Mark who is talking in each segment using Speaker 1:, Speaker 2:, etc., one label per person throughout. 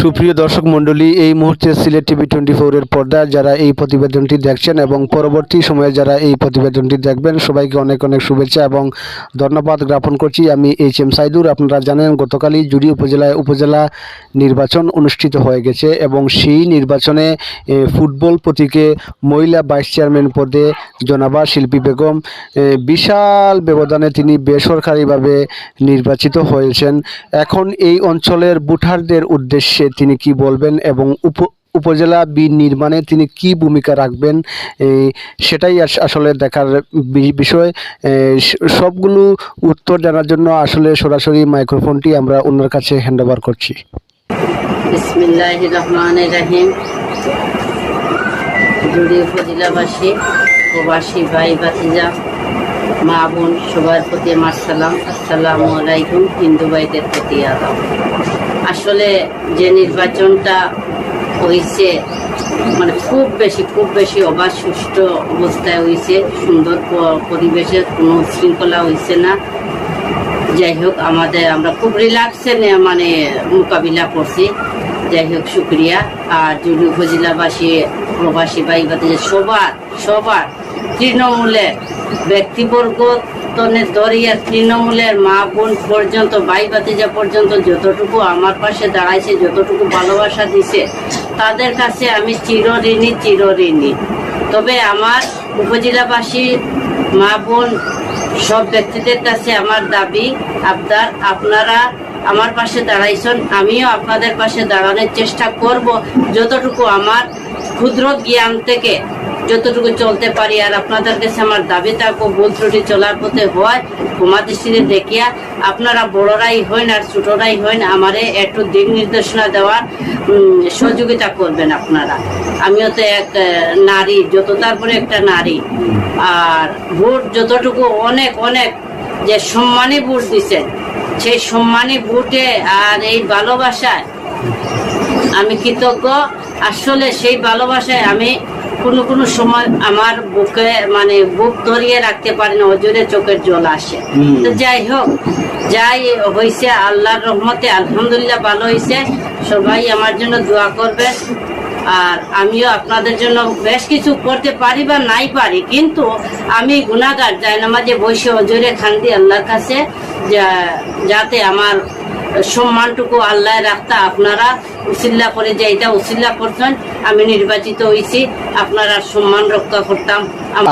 Speaker 1: সুপ্রিয় দর্শক মণ্ডলী, এই মুহূর্তে সিলেট টিভি টোয়েন্টি ফোরের পর্দায় যারা এই প্রতিবেদনটি দেখছেন এবং পরবর্তী সময়ে যারা এই প্রতিবেদনটি দেখবেন, সবাইকে অনেক অনেক শুভেচ্ছা এবং ধন্যবাদ জ্ঞাপন করছি। আমি এইচ এম সাইদুর, আপনারা জানেন গতকালই জুড়ি উপজেলায় উপজেলা নির্বাচন অনুষ্ঠিত হয়ে গেছে এবং সেই নির্বাচনে ফুটবল প্রতীকে মহিলা ভাইস চেয়ারম্যান পদে জনাবা শিল্পী বেগম বিশাল ব্যবধানে তিনি বেসরকারিভাবে নির্বাচিত হয়েছেন। এখন এই অঞ্চলের ভোটারদের উদ্দেশ্যে তিনি কি বলবেন এবং উপ উপজেলা বিন নির্মাণে তিনি কি ভূমিকা রাখবেন সেটাই আসলে দেখার বিষয়। সবগুলো উত্তর জানার জন্য আসলে সরাসরি মাইক্রোফোনটি আমরা ওনার কাছে হ্যান্ড ওভার করছি।
Speaker 2: উপজেলাবাসী, প্রবাসী ভাই বাতিজা মা বোন সবার প্রতি আমার সালাম। আসসালামু আলাইকুম, হিন্দু ভাইদের প্রতি আদাব। আসলে যে নির্বাচনটা হয়েছে মানে খুব বেশি খুব বেশি অবাধ সুষ্ঠু অবস্থায় হয়েছে সুন্দর পরিবেশে কোনো শৃঙ্খলা হয়েছে না। যাই হোক, আমাদের, আমরা খুব রিল্যাক্সে মানে মোকাবিলা করছি। যাই হোক, শুক্রিয়া। আর জুলি উপজেলাবাসী, প্রবাসী বাতিজা সবার সবার তৃণমূলের ব্যক্তিবর্গ তনে ধরিয়া তৃণমূলের মা বোন পর্যন্ত, ভাই বাতিজা পর্যন্ত যতটুকু আমার পাশে দাঁড়াইছে, যতটুকু ভালোবাসা দিছে, তাদের কাছে আমি চিরঋণী চিরঋণী তবে আমার উপজেলাবাসী, মা বোন সব ব্যক্তিদের কাছে আমার দাবি আপনার আপনারা আমার পাশে দাঁড়াইছেন, আমিও আপনাদের পাশে দাঁড়ানোর চেষ্টা করব। যতটুকু আমার ক্ষুদ্র জ্ঞান থেকে যতটুকু চলতে পারি আর আপনাদের কাছে আমার দাবি থাকব ভুল ত্রুটি চলার পথে হয়, ক্ষমা দৃষ্টিতে দেখিয়া আপনারা বড়রাই হইন আর ছোটরাই হইন, আমারে একটু দিক নির্দেশনা দেওয়ার সহযোগিতা করবেন আপনারা। আমিও তো এক নারী, যত তারপরে একটা নারী। আর ভোট যতটুকু অনেক অনেক যে সম্মানী ভোট দিচ্ছেন সেই সম্মানী ভোটে আর এই ভালোবাসায় আমি কৃতজ্ঞ। আসলে সেই ভালোবাসায় আমি কোনো কোনো সময় আমার বুকে মানে বুক ধরিয়ে রাখতে পারি না অজরে চোখের জল আসে। তো যাই হোক যাই হয়েছে আল্লাহর রহমতে আলহামদুলিল্লাহ ভালো হয়েছে সবাই আমার জন্য দোয়া করবেন আর আমিও আপনাদের জন্য বেশ কিছু করতে পারি বা নাই পারি কিন্তু আমি গুণাগার যাই নামাজে বসে অজরে খান্দি আল্লাহর কাছে যা- যাতে আমার সম্মানটুকু আল্লাহ রাখতা আপনারা উসিল্লা করে যে এটা উসিল্লা করছেন আমি নির্বাচিত হয়েছি আপনারা সম্মান রক্ষা করতাম।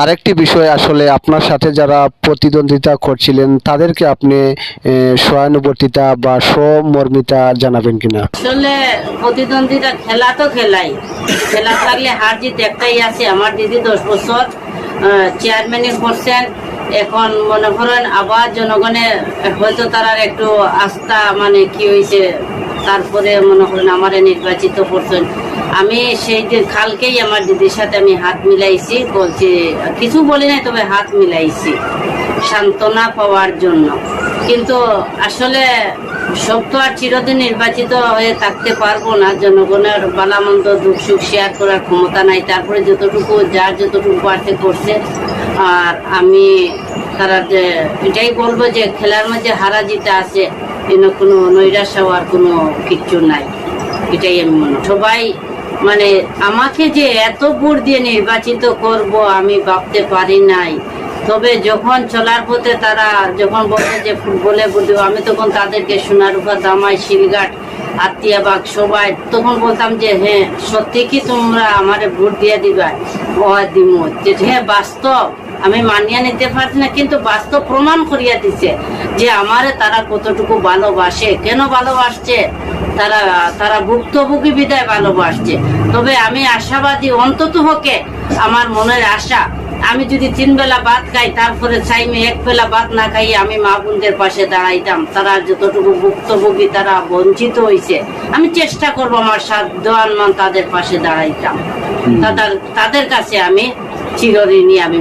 Speaker 1: আরেকটি বিষয় আসলে আপনার সাথে যারা প্রতিদ্বন্দ্বিতা করছিলেন তাদেরকে আপনি সহানুবর্তিতা বা সমর্মিতা জানাবেন কিনা?
Speaker 2: আসলে প্রতিদ্বন্দ্বিতা খেলা তো খেলাই। খেলা থাকলে হার জিত একটাই আছে আমার দিদি দশ বছর চেয়ারম্যানই করছেন এখন মনে করেন আবার জনগণের হয়তো তারা একটু আস্থা মানে কি হয়েছে তারপরে মনে করেন আমারে নির্বাচিত করছেন। আমি সেই দিন, কালকেই আমার দিদির সাথে আমি হাত মিলাইছি, বলছি, কিছু বলি নাই, তবে হাত মিলাইছি, সান্ত্বনা পাওয়ার জন্য। কিন্তু আসলে সব তো আর চিরদিন নির্বাচিত হয়ে থাকতে পারব না, জনগণের বালামন্দ দুঃখ সুখ শেয়ার করার ক্ষমতা নাই, তারপরে যতটুকু, যার যতটুকু পারতে করছে আর আমি তারা যে, এটাই বলব যে খেলার মধ্যে হারা জিতা আছে এন কোনো নৈরাশা হওয়ার কোনো কিচ্ছু নাই। এটাই আমি মনে সবাই মানে আমাকে যে এত ভোট দিয়ে নির্বাচিত করব আমি ভাবতে পারি নাই। তবে যখন চলার পথে তারা যখন বলছে যে ফুটবলে ভোট আমি তখন তাদেরকে সোনারূপা, দামাই, শিলঘাট আত্মীয়াবাগ সবাই তখন বলতাম যে হ্যাঁ সত্যি কি তোমরা আমারে ভোট দিয়ে দিবা? ও দিমু। যে হ্যাঁ বাস্তব। আমি মানিয়ে নিতে পারছি না কিন্তু বাস্তব প্রমাণ করিয়া দিছে যে আমারে তারা কতটুকু ভালোবাসে। কেন ভালোবাসছে? তারা তারা ভুক্তভোগী বিদায় ভালোবাসছে। তবে আমি আশাবাদী অন্তত হকে আমার মনের আশা আমি যদি তিন বেলা ভাত খাই তারপরে চাইমে এক বেলা ভাত না খাই আমি মা বোনদের পাশে দাঁড়াইতাম। তারা যতটুকু ভুক্তভোগী তারা বঞ্চিত হয়েছে আমি চেষ্টা করব আমার সাধ্যান মান তাদের পাশে দাঁড়াইতাম। তাদের তাদের কাছে আমি চিরঋণী আমি